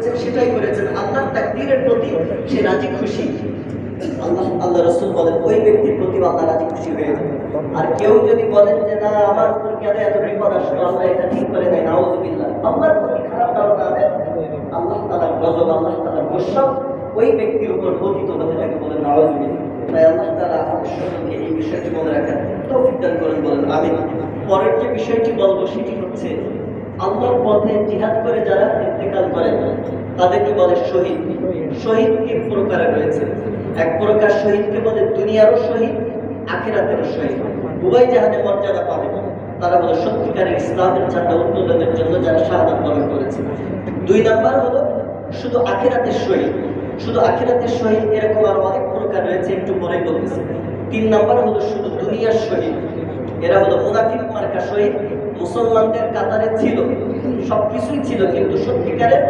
করেছেন, সেটাই করেছেন। আল্লাহর তাকদীরের প্রতি সে রাজি খুশি? আল্লাহ আল্লাহ রসুল বলেন, ওই ব্যক্তির প্রতি আল্লাহ রাজি খুশি হয়ে যাবে। আর কেউ যদি বলেন যে, না, আমার উপর কেন এত বিপদ আসলো? আল্লাহ এটা ঠিক করে নেয় নাউজুবিল্লাহ। আল্লাহর প্রতি খারাপ ধারণা দেন আল্লাহ তালার গজব, আল্লাহ তালার গোসব, ওই ব্যক্তির উপর পতিত হতে থাকে বলেন নাউজুবিল্লাহ। তাই আল্লাহ তালা আমাদের এই বিষয়টি মনে রাখার তৌফিক দান করেন বলেন আমি পরের যে বিষয়টি বলব, সেটি হচ্ছে আল্লাহর পথে জিহাদ করে যারা ইন্তেকাল করেন তাদেরকে বলে শহীদ। শহীদ তিন প্রকারে রয়েছে। এক প্রকার শহীদকে বলে দুনিয়ারও শহীদ, আখেরাতেরও শহীদ। উভয় জাহানে মর্যাদা পাবে। তারা হলো সত্যিকারের ইসলামের ঝান্ডা উত্তোলনের জন্য যারা শাহাদাত বরণ করেছে। দুই নাম্বার হলো শুধু আখেরাতের শহীদ। শুধু আখেরাতের শহীদ এরকম আরও অনেক প্রকার রয়েছে, একটু পরেই বলতেছে। তিন নাম্বার হলো শুধু দুনিয়ার শহীদ। এরা হলো মুনাফিক মার্কা শহীদ। মুসলমানদের কাতারে ছিল, সবকিছুই ছিল, কিন্তু সত্যিকারের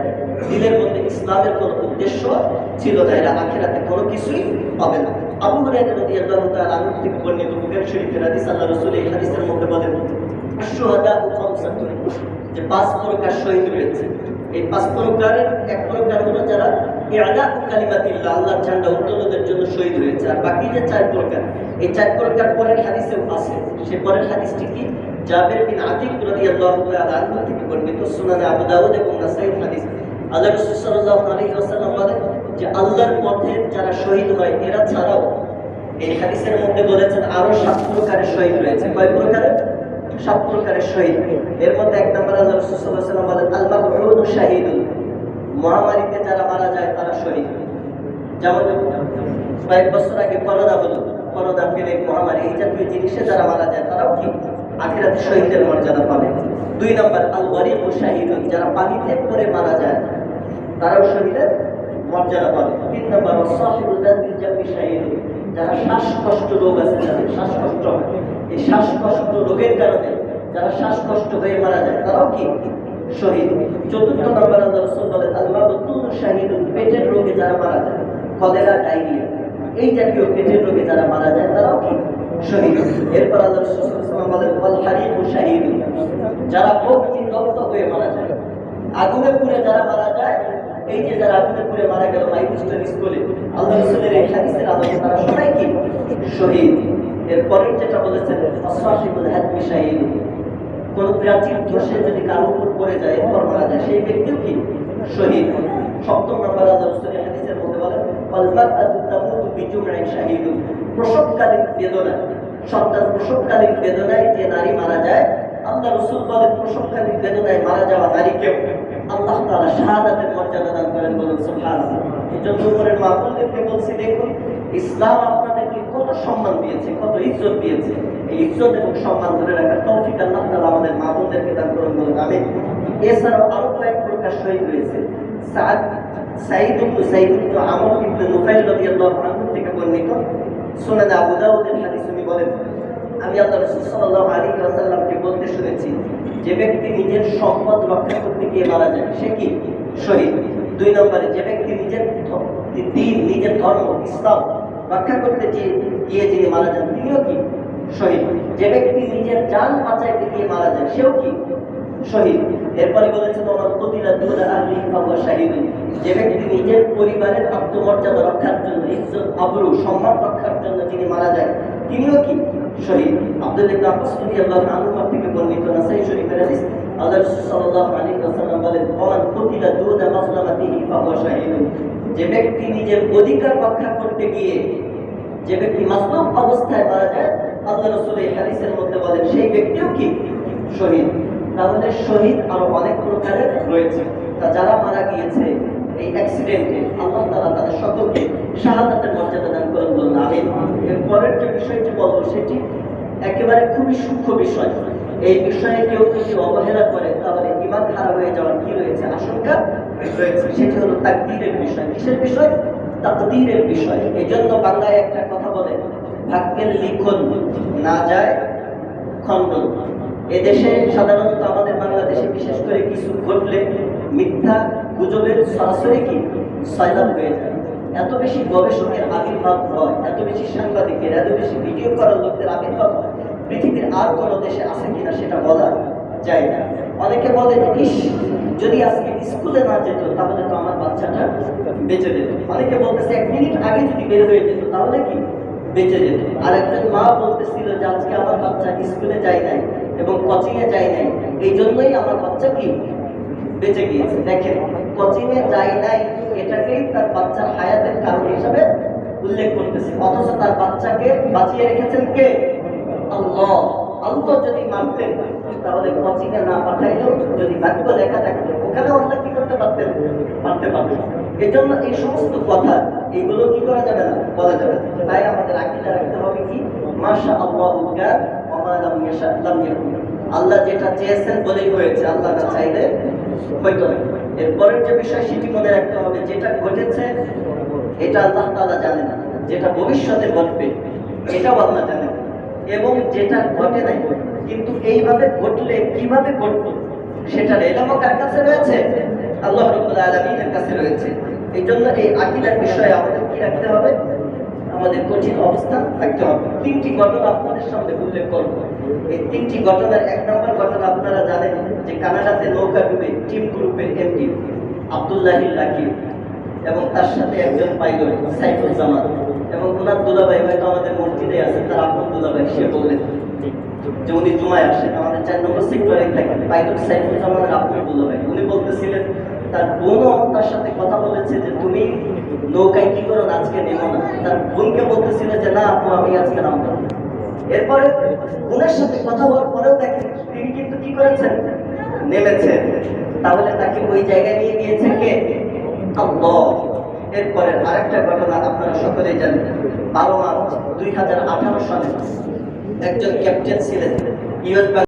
দিলের মধ্যে ইসলামের কোনো উদ্দেশ্য ছিল না। এরা আখেরাতে কোনো কিছুই পাবে না। আবু হুরায়রা রাদিয়াল্লাহু তাআলা থেকে বর্ণিত আল্লাহ এই হাদিসের মধ্যে বলেন যে পাঁচ প্রকার শহীদ রয়েছে। এই পাঁচ প্রকারের এক প্রকার হলো যারা আল্লাহর পথে যারা শহীদ হয়, এরা ছাড়াও এই হাদিসের মধ্যে বলেছেন আরও সাত প্রকারের শহীদ রয়েছে। কয় প্রকারের? সাত প্রকারের শহীদ। এর মধ্যে এক নম্বর আল্লাহ রাসূল সাল্লাল্লাহু মহামারীতে যারা মারা যায়, তারা শহীদ যেমন কয়েক বছর আগে করোনা হলো। করোনা পেলে মহামারী, এই জাতীয় জিনিসে যারা মারা যায়, তারাও কি আখিরাতে শহীদের মর্যাদা পাবে। দুই নম্বর আল গরিব ও শাহিদুন যারা পানিতে পড়ে মারা যায়, তারাও শহীদের মর্যাদা পাবে। তিন নম্বর জাতির যারা শ্বাসকষ্ট রোগ আছে, যাদের শ্বাসকষ্ট এই শ্বাসকষ্ট রোগের কারণে যারা শ্বাসকষ্ট হয়ে মারা যায়, তারাও কি শহীদ চতুর্থ নম্বর আল্লাহ বলেন আল্লাহ তুল শাহিদুন, পেটের রোগে যারা মারা যায়, কলেরা, ডায়রিয়া। এই জাতীয় পেটের রোগে যারা মারা যায়, তারাও কি? শহীদ এরপর আল্লাহ রসুল সাল্লাল্লাহু আলাইহি ওয়াসাল্লাম বলেন ওয়াল হারিকু শাহিদুন। যারা অগ্নি দগ্ধ হয়ে মারা যায়, আগুনে পুড়ে যারা মারা যায়, এই যে যারা আগুনে পুড়ে মারা গেল মাইকুস্টার স্কুলে, আল্লাহ রসুলের এই হাদিসের আলোকে তারা সবাই কি? শহীদ। এরপরের যেটা বলেছেন অসাহিবুল হাদমি শাহিদ প্রাচীর ধসে যদি কারও উপর পড়ে যায় মারা যায়, সেই ব্যক্তিও কি? শহীদ। সপ্তম নম্বর হাদিসের মধ্যে তামুতু বিজুমআইন শাহিদুন। প্রসবকালীন বেদনা, সন্তান প্রসবকালীন বেদনায় যে নারী মারা যায়, আল্লাহ রসুল বলেন, প্রসবকালীন বেদনায় মারা যাওয়া আল্লাহ শাহাদাতের মর্যাদা দান করেন এই জন্য উপরের বলছি, দেখুন, ইসলাম আপনাদেরকে কত সম্মান দিয়েছে, কত ইজ্জত দিয়েছে। এই ইজ্জত এবং সম্মান ধরে রাখার তৌফিক আল্লাহ তাআলা আমাদের মা বোনদেরকে দান করুন বলেন, আমিন। এছাড়াও আরও কয়েক প্রকার শহীদ রয়েছে সাদ সাইদ ইবনে সাইদ ইবনে আমর ইবনে নুফাইল রাদিয়াল্লাহু আনহু থেকে বর্ণিত। সুনান আবু দাউদের হাদিস উনি বলেন, আমি আল্লাহ রাসূল সাল্লাল্লাহু আলাইহি ওয়াসাল্লামকে বলতে শুনেছি, যে ব্যক্তি নিজের সম্পদ রক্ষা করতে গিয়ে মারা যায়, সে কি? শহীদ। দুই নম্বরে, যে ব্যক্তি নিজের দিন, নিজের ধর্ম, ইসলাম রক্ষা করতে গিয়ে যিনি মারা যান, তিনিও কি শহীদ? যে ব্যক্তি নিজের জান বাঁচাইতে গিয়ে মারা যায় সেও কি শহীদ? এরপরে বলেছেন শাহিদুন যে ব্যক্তি নিজের পরিবারের আত্মমর্যাদা রক্ষার জন্য, ইজ্জত, আবরু, সম্মান রক্ষার জন্য যিনি মারা যায় তিনিও কি শহীদ? আব্দুল রাদিয়াল্লাহু আনহু থেকে বর্ণিত নাসাই শরীফের হাদিস আল্লাহ বলেন যে ব্যক্তি নিজের অধিকার রক্ষা করতে গিয়ে যে ব্যক্তি মাসলুম অবস্থায় মারা যায়, আল্লাহ রাসূল এই হাদিসের মধ্যে বলেন, সেই ব্যক্তিও কি? শহীদ। তাহলে শহীদ আরও অনেক প্রকারের রয়েছে। তা যারা মারা গিয়েছে এই অ্যাক্সিডেন্টে আল্লাহ তাদের সকলকে শাহাদাতের মর্যাদা দান করেন বলুন এর পরের যে বিষয়টি বলব, সেটি একেবারে খুবই সূক্ষ্ম বিষয়। এই বিষয়ে কেউ যদি অবহেলা করে, তাহলে ইমান খারাপ হয়ে যাওয়ার কি রয়েছে? আশঙ্কা? তাকদীরের বিষয় এই জন্য বাংলায় একটা কথা বলে ভাগ্যের লিখন না যায় খণ্ডন এদেশে সাধারণত আমাদের বাংলাদেশে বিশেষ করে কিছু ঘটলে মিথ্যা গুজবের সরাসরি কি সয়লাভ হয়ে যায় এত বেশি গবেষকের আবির্ভাব হয় এত বেশি সাংবাদিকের এত বেশি ভিডিও করার লোকদের আবির্ভাব হয় পৃথিবীর আর কোনো দেশে আছে কিনা সেটা বলা যায় না অনেকে বলে ইস যদি আজকে স্কুলে না যেত, তাহলে তো আমার বাচ্চাটা বেঁচে যেত। অনেকে বলতেছে, এক মিনিট আগে যদি বের হয়ে যেত, তাহলে কি? বেঁচে যেত। আর একজন মা বলতেছিল যে, আজকে আমার বাচ্চা স্কুলে যায় নাই এবং কোচিং এ যায় নাই। এই জন্যই আমার বাচ্চা কি? বেঁচে গিয়েছে। দেখেন, কোচিং এ যায় নাই এটাকেই তার বাচ্চার হায়াতের কারণ হিসাবে উল্লেখ করতেছে। অথচ তার বাচ্চাকে বাঁচিয়ে রেখেছেন কে? আল্লাহ। আল্লাহ যদি মানতেন তাহলে কোচিং না পাঠাইলেও যদি ভাগ্য লেখা থাকতো ওখানে আল্লাহ কি করতে পারতেন? পারতে পারতেন। এই জন্য এই সমস্ত কথা, এগুলো কি করা যাবে না? বলা যাবে তাই আমাদের আকিদা রাখতে হবে কি? মাশা আল্লাহ উদ্গার অমালাম ইয়াশা, লাম আল্লাহ যেটা চেয়েছেন বলেই হয়েছে, আল্লাহ না চাইলে হয়তো না। এরপরের যে বিষয়, সেটি মনে রাখতে হবে, যেটা ঘটেছে, এটা আল্লাহ তাআলা জানে না। যেটা ভবিষ্যতে ঘটবে, এটাও আল্লাহ জানেন এবং যেটা ঘটে নাই, কিন্তু এইভাবে ঘটলে কীভাবে ঘটবে সেটার এলামও কার কাছে রয়েছে? আল্লাহ রব্বুল আলামিনের কাছে রয়েছে। এই জন্য এই আকিদার বিষয়ে আমাদের কি রাখতে হবে? আমাদের কঠিন অবস্থান থাকতে হবে। তিনটি ঘটনা আপনাদের সামনে উল্লেখ করব। এই তিনটি ঘটনার এক নম্বর ঘটনা আপনারা জানেন যে কানাডাতে নৌকা ডুবে টিম গ্রুপের এমডি আব্দুল্লাহিল রাকিব এবং তার সাথে একজন পাইলট সাইফুল জামান এবং ওনার দুলাভাই হয়তো আমাদের মসজিদে আছেন, তার আপন দুলাভাই, সে বললেন যে উনি জুমায় আসেন, আমাদের চার নম্বর সেক্টরে থাকেন পাইলট সাইফুল জামানের আপন দুলাভাই। উনি বলতেছিলেন, তার বোনও তার সাথে কথা বলেছে যে তুমি নৌকায় কি করো আজকে নেমো না। তার বোনকে বলতেছিল যে, না আপু, আমি আজকে নামবো। এরপরে বোনের সাথে কথা বলার পরেও দেখেন তিনি কিন্তু কি করেছেন? নেমেছেন। তাহলে তাকে ওই জায়গায় নিয়ে গিয়েছে কে? এরপরে আরেকটা ঘটনা আপনারা সকলেই জানেন। বারো মার্চ দুই হাজার আঠারো সালে একজন ক্যাপ্টেন ছিলেন। ইউএস